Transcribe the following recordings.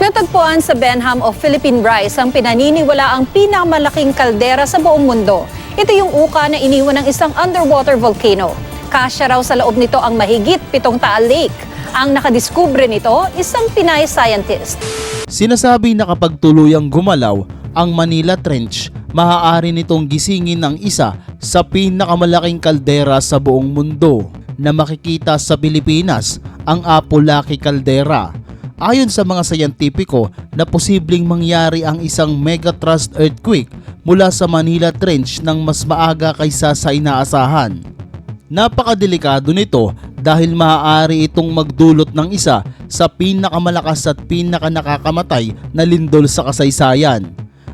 Natagpuan sa Benham of Philippine Rice ang pinaniniwala ang pinakamalaking kaldera sa buong mundo. Ito yung uka na iniwan ng isang underwater volcano. Kasya raw sa loob nito ang mahigit pitong taal lake. Ang nakadiskubre nito, isang Pinay scientist. Sinasabi na kapag tuluyang gumalaw ang Manila Trench, maaari nitong gisingin ng isa sa pinakamalaking kaldera sa buong mundo na makikita sa Pilipinas, ang Apolaki Caldera. Ayon sa mga sayantipiko na posibleng mangyari ang isang megathrust earthquake mula sa Manila Trench ng mas maaga kaysa sa inaasahan. Napakadelikado nito dahil maaari itong magdulot ng isa sa pinakamalakas at pinakanakakamatay na lindol sa kasaysayan.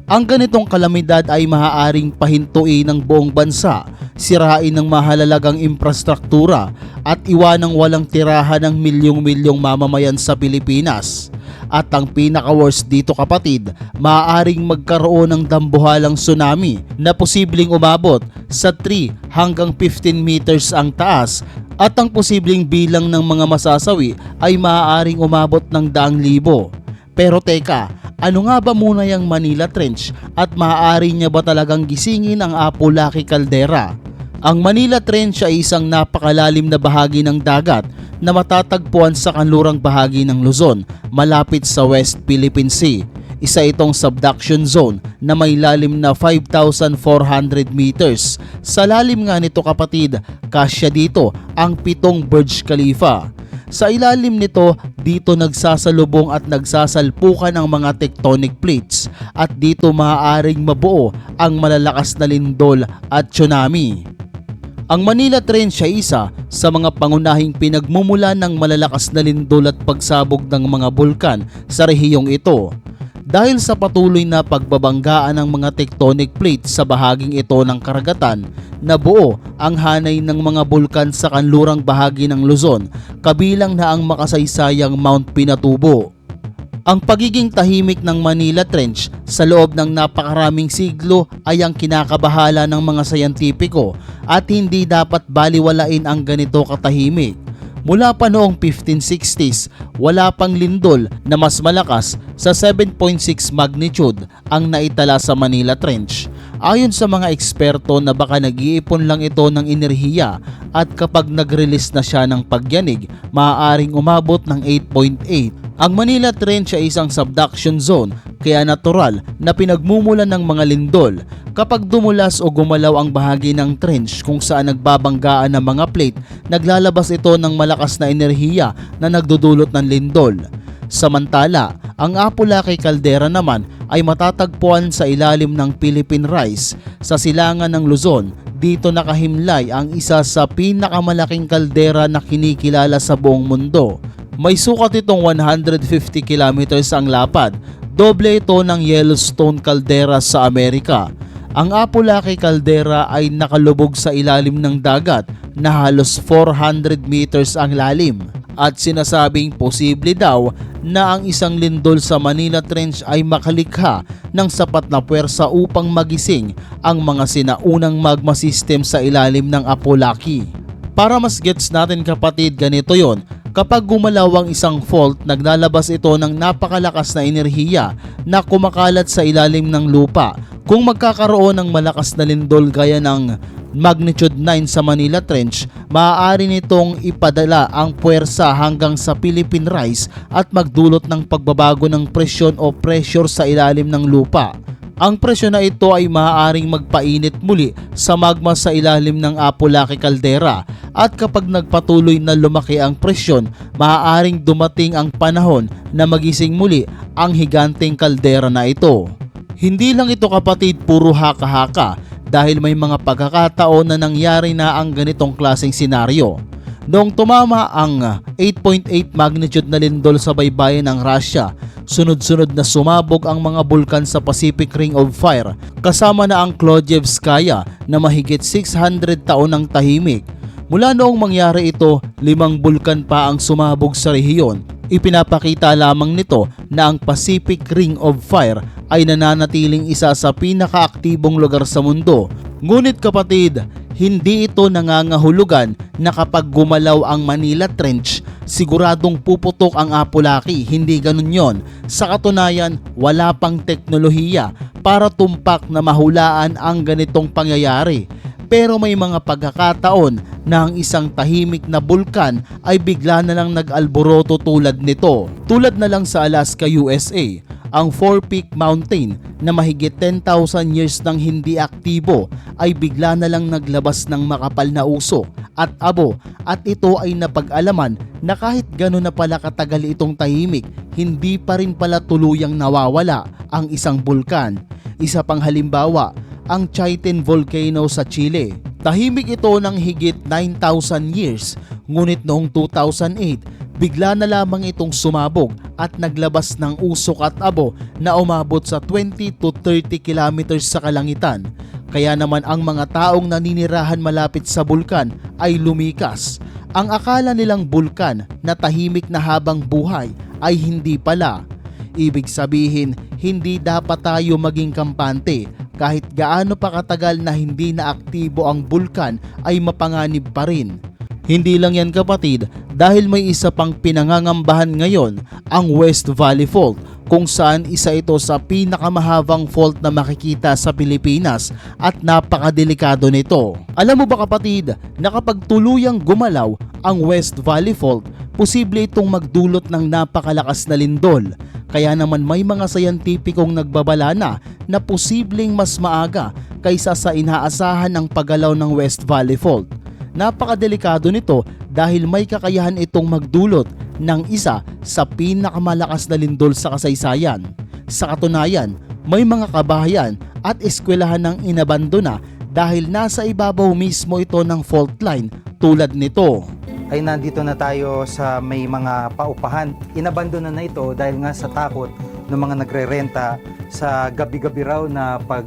Ang ganitong kalamidad ay maaaring pahintuin ng buong bansa, sirain ng mahalalagang infrastruktura at iwanang walang tirahan ng milyong-milyong mamamayan sa Pilipinas. At ang pinaka-worst dito kapatid, maaaring magkaroon ng dambuhalang tsunami na posibleng umabot sa 3 hanggang 15 meters ang taas at ang posibleng bilang ng mga masasawi ay maaaring umabot ng daang libo. Pero teka, ano nga ba muna yung Manila Trench at maaari niya ba talagang gisingin ang Apolaki Caldera? Ang Manila Trench ay isang napakalalim na bahagi ng dagat na matatagpuan sa kanlurang bahagi ng Luzon, malapit sa West Philippine Sea. Isa itong subduction zone na may lalim na 5,400 meters. Sa lalim nga nito kapatid, kasya dito ang pitong Burj Khalifa. Sa ilalim nito, dito nagsasalubong at nagsasalpukan ang mga tectonic plates at dito maaaring mabuo ang malalakas na lindol at tsunami. Ang Manila Trench ay isa sa mga pangunahing pinagmumula ng malalakas na lindol at pagsabog ng mga bulkan sa rehiyong ito. Dahil sa patuloy na pagbabanggaan ng mga tectonic plates sa bahaging ito ng karagatan, nabuo ang hanay ng mga bulkan sa kanlurang bahagi ng Luzon, kabilang na ang makasaysayang Mount Pinatubo. Ang pagiging tahimik ng Manila Trench sa loob ng napakaraming siglo ay ang kinakabahala ng mga sayantipiko at hindi dapat baliwalain ang ganito katahimik. Mula pa noong 1560s, wala pang lindol na mas malakas sa 7.6 magnitude ang naitala sa Manila Trench. Ayon sa mga eksperto na baka nag-iipon lang ito ng enerhiya at kapag nag-release na siya ng pagyanig, maaaring umabot ng 8.8. Ang Manila Trench ay isang subduction zone kaya natural na pinagmumulan ng mga lindol kapag dumulas o gumalaw ang bahagi ng trench kung saan nagbabanggaan ng mga plate, naglalabas ito ng malakas na enerhiya na nagdudulot ng lindol. Samantala, ang Apolaki Caldera naman ay matatagpuan sa ilalim ng Philippine Rice sa silangan ng Luzon. Dito nakahimlay ang isa sa pinakamalaking kaldera na kinikilala sa buong mundo. May sukat itong 150 kilometers ang lapad. Doble ito ng Yellowstone Caldera sa Amerika. Ang Apolaki Caldera ay nakalubog sa ilalim ng dagat na halos 400 meters ang lalim at sinasabing posible daw na ang isang lindol sa Manila Trench ay makalikha ng sapat na puwersa upang magising ang mga sinaunang magma system sa ilalim ng Apolaki. Para mas gets natin kapatid, ganito yon. Kapag gumalaw ang isang fault, naglalabas ito ng napakalakas na enerhiya na kumakalat sa ilalim ng lupa. Kung magkakaroon ng malakas na lindol gaya ng magnitude 9 sa Manila Trench, maaari nitong ipadala ang puwersa hanggang sa Philippine Rise at magdulot ng pagbabago ng presyon o pressure sa ilalim ng lupa. Ang presyon na ito ay maaaring magpainit muli sa magma sa ilalim ng Apolaki Caldera at kapag nagpatuloy na lumaki ang presyon, maaaring dumating ang panahon na magising muli ang higanteng kaldera na ito. Hindi lang ito kapatid puro haka-haka dahil may mga pagkakataon na nangyari na ang ganitong klaseng senaryo. Noong tumama ang 8.8 magnitude na lindol sa baybayin ng Russia, sunod-sunod na sumabog ang mga bulkan sa Pacific Ring of Fire kasama na ang Klodjevskaya na mahigit 600 taon ng tahimik. Mula noong mangyari ito, limang bulkan pa ang sumabog sa rehiyon. Ipinapakita lamang nito na ang Pacific Ring of Fire ay nananatiling isa sa pinakaaktibong lugar sa mundo. Ngunit kapatid, hindi ito nangangahulugan na kapag gumalaw ang Manila Trench siguradong puputok ang Apolaki. Hindi ganun yon. Sa katunayan, wala pang teknolohiya para tumpak na mahulaan ang ganitong pangyayari. Pero may mga pagkakataon na ang isang tahimik na bulkan ay bigla na lang nag-alboroto tulad nito. Tulad na lang sa Alaska, USA, ang Four Peak Mountain na mahigit 10,000 years nang hindi aktibo ay bigla na lang naglabas ng makapal na usok at abo at ito ay napag-alaman na kahit gano'n na pala katagal itong tahimik, hindi pa rin pala tuluyang nawawala ang isang bulkan. Isa pang halimbawa, ang Chaiten Volcano sa Chile. Tahimik ito ng higit 9,000 years, ngunit noong 2008, bigla na lamang itong sumabog at naglabas ng usok at abo na umabot sa 20 to 30 kilometers sa kalangitan. Kaya naman ang mga taong naninirahan malapit sa bulkan ay lumikas. Ang akala nilang bulkan na tahimik na habang buhay ay hindi pala. Ibig sabihin, hindi dapat tayo maging kampante kahit gaano pa katagal na hindi na aktibo ang bulkan ay mapanganib pa rin. Hindi lang yan kapatid dahil may isa pang pinangangambahan ngayon ang West Valley Fault kung saan isa ito sa pinakamahabang fault na makikita sa Pilipinas at napakadelikado nito. Alam mo ba kapatid na kapag tuluyang gumalaw ang West Valley Fault, posible itong magdulot ng napakalakas na lindol. Kaya naman may mga sayantipikong nagbabala na na posibleng mas maaga kaysa sa inaasahan ng paggalaw ng West Valley Fault. Napakadelikado nito dahil may kakayahan itong magdulot ng isa sa pinakamalakas na lindol sa kasaysayan. Sa katunayan, may mga kabahayan at eskwelahan ng inabandona dahil nasa ibabaw mismo ito ng fault line tulad nito. ay nandito na tayo sa may mga paupahan. Inabandona na ito dahil nga sa takot ng mga nagrerenta sa gabi-gabi raw na pag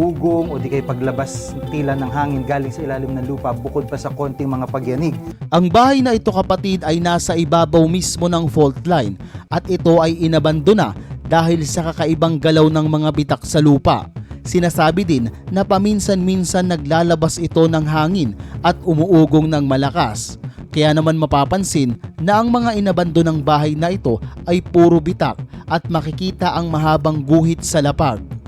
ugong o di kay paglabas tila ng hangin galing sa ilalim ng lupa bukod pa sa konting mga pagyanig. Ang bahay na ito kapatid ay nasa ibabaw mismo ng fault line at ito ay inabandona dahil sa kakaibang galaw ng mga bitak sa lupa. Sinasabi din na paminsan-minsan naglalabas ito ng hangin at umuugong ng malakas. Kaya naman mapapansin na ang mga inabandonang bahay na ito ay puro bitak at makikita ang mahabang guhit sa lapag.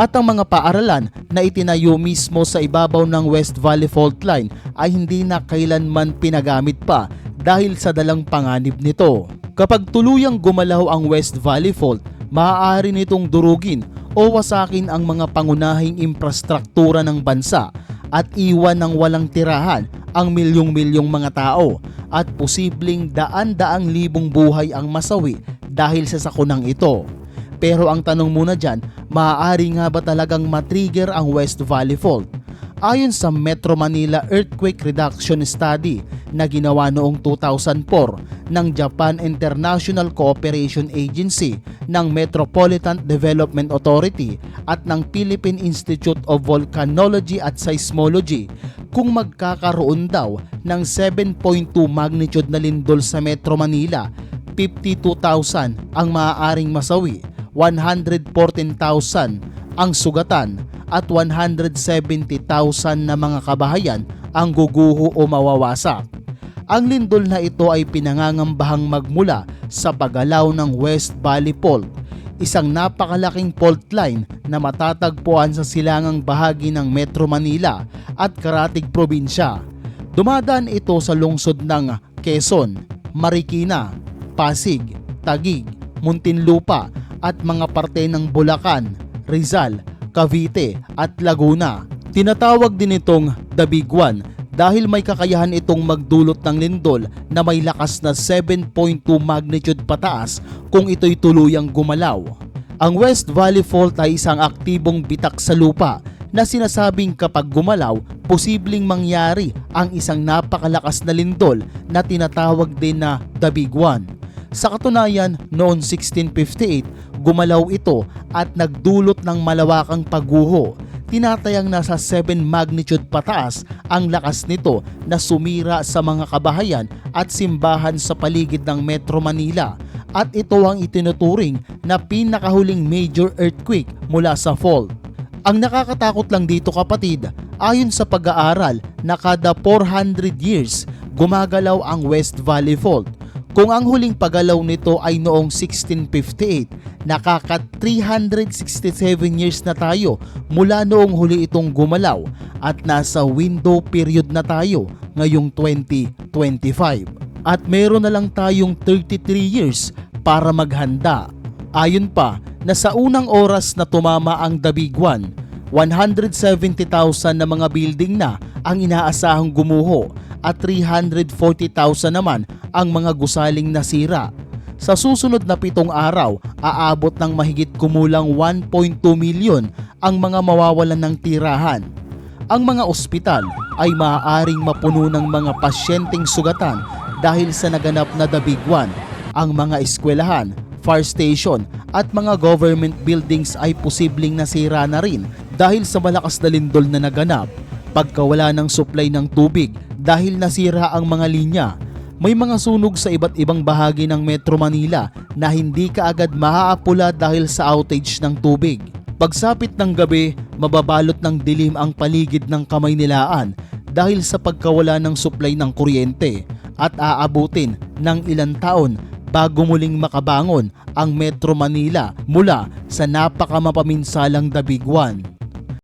At ang mga paaralan na itinayo mismo sa ibabaw ng West Valley Fault Line ay hindi na kailanman pinagamit pa dahil sa dalang panganib nito. Kapag tuluyang gumalaw ang West Valley Fault, maaari nitong durugin o wasakin ang mga pangunahing infrastruktura ng bansa at iwan ng walang tirahan ang milyong-milyong mga tao at posibleng daan-daang libong buhay ang masawi dahil sa sakunang ito. Pero ang tanong muna dyan, maaari nga ba talagang matrigger ang West Valley Fault? Ayon sa Metro Manila Earthquake Reduction Study na ginawa noong 2004 ng Japan International Cooperation Agency, ng Metropolitan Development Authority at ng Philippine Institute of Volcanology at Seismology, kung magkakaroon daw ng 7.2 magnitude na lindol sa Metro Manila, 52,000 ang maaaring masawi 114,000 ang sugatan at 170,000 na mga kabahayan ang guguho o mawawasak. Ang lindol na ito ay pinangangambahang magmula sa paggalaw ng West Valley Fault, isang napakalaking fault line na matatagpuan sa silangang bahagi ng Metro Manila at Karatig Probinsya. Dumadaan ito sa lungsod ng Quezon, Marikina, Pasig, Tagig, Muntinlupa at mga parte ng Bulacan, Rizal, Cavite at Laguna. Tinatawag din itong The Big One dahil may kakayahan itong magdulot ng lindol na may lakas na 7.2 magnitude pataas kung ito'y tuluyang gumalaw. Ang West Valley Fault ay isang aktibong bitak sa lupa na sinasabing kapag gumalaw, posibleng mangyari ang isang napakalakas na lindol na tinatawag din na The Big One. Sa katunayan, noon 1658, gumalaw ito at nagdulot ng malawakang pagguho. Tinatayang nasa 7 magnitude pataas ang lakas nito na sumira sa mga kabahayan at simbahan sa paligid ng Metro Manila at ito ang itinuturing na pinakahuling major earthquake mula sa fault. Ang nakakatakot lang dito kapatid, ayon sa pag-aaral na kada 400 years gumagalaw ang West Valley Fault Kung ang huling pagalaw nito ay noong 1658, nakaka 367 years na tayo mula noong huli itong gumalaw at nasa window period na tayo ngayong 2025. At meron na lang tayong 33 years para maghanda. Ayon pa na sa unang oras na tumama ang One, 170,000 na mga building na ang inaasahang gumuho at 340,000 naman ang mga gusaling nasira. Sa susunod na pitong araw, aabot ng mahigit kumulang 1.2 milyon ang mga mawawalan ng tirahan. Ang mga ospital ay maaaring mapuno ng mga pasyenteng sugatan dahil sa naganap na One. Ang mga eskwelahan, fire station at mga government buildings ay posibleng nasira na rin dahil sa malakas na lindol na naganap. Pagkawala ng supply ng tubig dahil nasira ang mga linya, may mga sunog sa iba't ibang bahagi ng Metro Manila na hindi kaagad maaapula dahil sa outage ng tubig. Pagsapit ng gabi, mababalot ng dilim ang paligid ng Kamaynilaan dahil sa pagkawala ng supply ng kuryente at aabutin ng ilang taon bago muling makabangon ang Metro Manila mula sa napakamapaminsalang One.